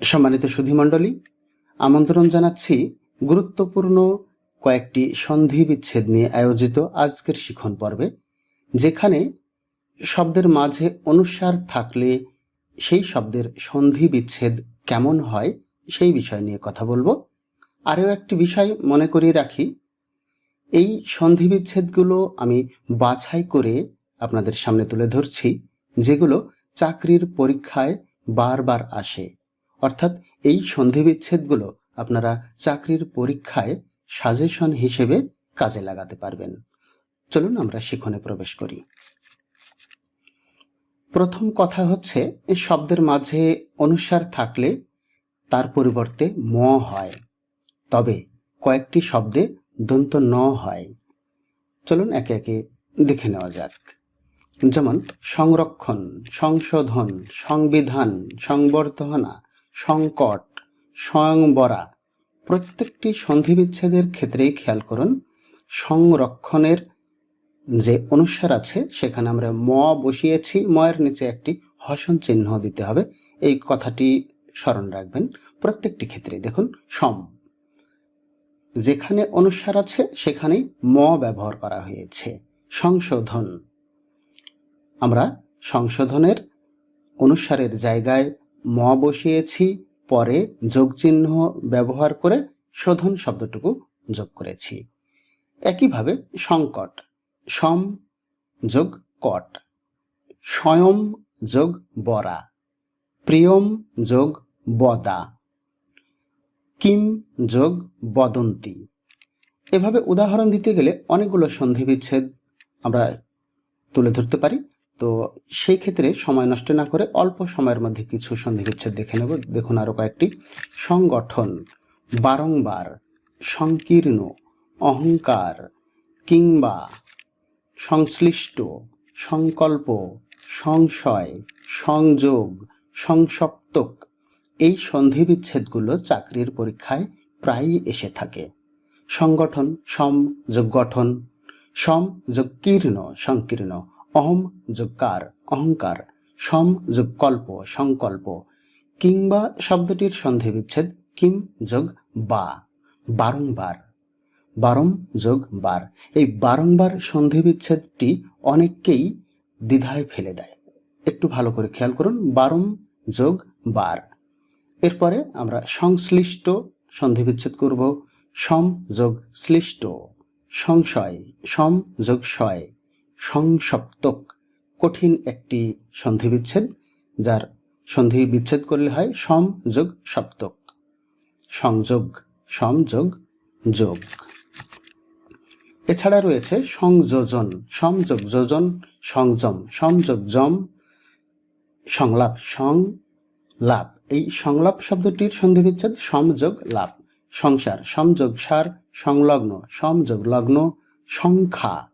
সম্মানিত সুধীমণ্ডলী, আমন্ত্রণ জানাচ্ছি গুরুত্বপূর্ণ কয়েকটি সন্ধি বিচ্ছেদ নিয়ে আয়োজিত আজকের শিখন পর্বে, যেখানে শব্দের মাঝে অনুসার থাকলে সেই শব্দের সন্ধি বিচ্ছেদ কেমন হয় সেই বিষয় নিয়ে কথা বলব। আরও একটি বিষয় মনে করিয়ে রাখি, এই সন্ধি বিচ্ছেদগুলো আমি বাছাই করে আপনাদের সামনে তুলে ধরছি, যেগুলো চাকরির পরীক্ষায় বারবার আসে। অর্থাৎ এই সন্ধি বিচ্ছেদগুলো আপনারা চাকরির পরীক্ষায় সাজেশন হিসেবে কাজে লাগাতে পারবেন। চলুন আমরা শিখনে প্রবেশ করি। প্রথম কথা হচ্ছে, শব্দের মাঝে অনুসার থাকলে তার পরিবর্তে ম হয়। তবে কয়েকটি শব্দে দন্ত ন হয়। চলুন একে একে দেখে নেওয়া যাক। যেমন, সংরক্ষণ, সংশোধন, সংবিধান, সংবর্ধনা সংকট, স্বয়ংবরা। প্রত্যেকটি সন্ধিবিচ্ছেদের ক্ষেত্রেই খেয়াল করুন, সংরক্ষণের যে অনুসার আছে, সেখানে আমরা ম বসিয়েছি ময়ের নিচে একটি হসন চিহ্ন দিতে হবে, এই কথাটি স্মরণ রাখবেন। প্রত্যেকটি ক্ষেত্রে দেখুন, সম। যেখানে অনুসার আছে, সেখানেই ম ব্যবহার করা হয়েছে। সংশোধন। আমরা সংশোধনের অনুসারের জায়গায় ম বসিয়েছি, পরে যোগচিহ্ন ব্যবহার করে শোধন শব্দটুকু যোগ করেছি। একইভাবে সংকট, সম যোগ কট, স্বয়ং যোগ বরা, প্রিয়ম যোগ বদা, কিম যোগ বদন্তি। এভাবে উদাহরণ দিতে গেলে অনেকগুলো সন্ধি বিচ্ছেদ আমরা তুলে ধরতে পারি। তো সেই ক্ষেত্রে সময় নষ্ট না করে অল্প সময়ের মধ্যে কিছু সন্ধি বিচ্ছেদ দেখে নেব। দেখুন আরও কয়েকটি। সংগঠন, বারংবার, সংকীর্ণ, অহংকার কিংবা সংশ্লিষ্ট, সংকল্প, সংশয়, সংযোগ, সংসপ্তক। এই সন্ধি বিচ্ছেদগুলো চাকরির পরীক্ষায় প্রায়ই এসে থাকে। সংগঠন, সম যোগ গঠন, সম যোগ কীর্ণ, সংকীর্ণ। অহম যোগকার অহংকার, সম যোগ কল্প সংকল্প, কিংবা শব্দটির সন্ধি বিচ্ছেদ, কিম যোগ বা, বারংবার। বারম যোগ বার, এই বারংবার সন্ধি বিচ্ছেদটি অনেককেই দ্বিধায় ফেলে দেয়। একটু ভালো করে খেয়াল করুন, বারম যোগ বার। এরপরে আমরা সংশ্লিষ্ট সন্ধি বিচ্ছেদ করব, সম যোগ শ্লিষ্ট, সংশয়, সম যোগ শয়। সংসপ্তক কঠিন একটি সন্ধি বিচ্ছেদ যার সন্ধি বিচ্ছেদ করলে হয় সম যোগ সপ্তক। সংযোগ সমযোগ যোগ এছাড়া রয়েছে সংযোজন সংযোগ যোজন, সংযম সংযোগ জম সংলাপ সংলাপ এই সংলাপ শব্দটির সন্ধি বিচ্ছেদ সমযোগ লাভ সংসার সমযোগ সার, সংলগ্ন সমযোগ লগ্ন, সংখ্যা।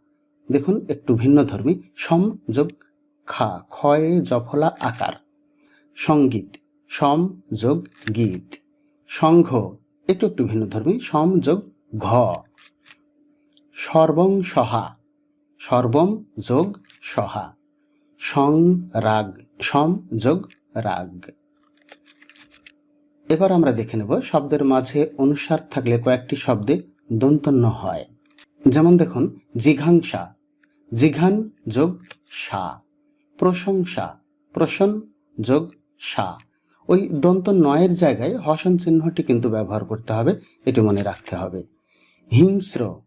দেখুন, একটু ভিন্ন ধর্মী। সমযোগ খা, ক্ষয়ে জফলা আকার। সংগীত, সম যোগ গীত। সংঘ, একটু একটু ভিন্ন ধর্মী। সম যোগ ঘ। সর্বং সহা, সর্বম যোগ সহা। সং রাগ, সম যোগ রাগ। এবার আমরা দেখে নেব শব্দের মাঝে অনুসার থাকলে কয়েকটি শব্দে দন্তন্য হয়। যেমন দেখুন, জিঘাংসা জিঘান যোগ সা। প্রশংসা, প্রসন যোগ সা। ওই দন্ত নয়ের জায়গায় হসন চিহ্নটি কিন্তু ব্যবহার করতে হবে, এটি মনে রাখতে হবে। হিংস্র,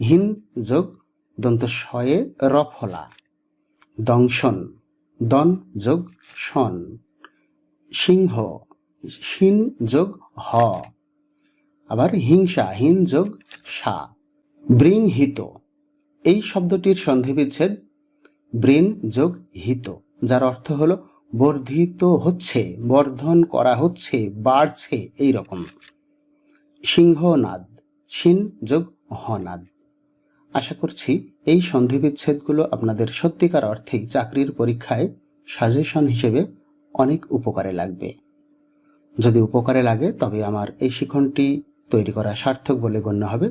হিন যোগ দন্ত শয়ে রফলা। দংশন, দন যোগ সন সিংহ, শিন যোগ হ। আবার হিংসা, হিন যোগ সা। বৃংহিত এই শব্দটির সন্ধিবিচ্ছেদ ব্রেন যোগ হিত, যার অর্থ হলো বর্ধিত হচ্ছে, বর্ধন করা হচ্ছে, বাড়ছে এই রকম সিংহনাদ শিন যোগ হনাদ। আশা করছি এই সন্ধিবিচ্ছেদগুলো আপনাদের সত্যিকার অর্থেই চাকরির পরীক্ষায় সাজেশন হিসেবে অনেক উপকারে লাগবে। যদি উপকারে লাগে, তবে আমার এই শিখনটি তৈরি করা সার্থক বলে গণ্য হবে।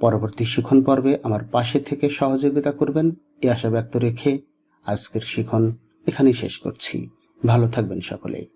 পরবর্তী শিখন পর্বে আমার পাশে থেকে সহযোগিতা করবেন। এ আশা ব্যক্ত রেখে আজকের শিখন এখানেই শেষ করছি। ভালো থাকবেন সকলে।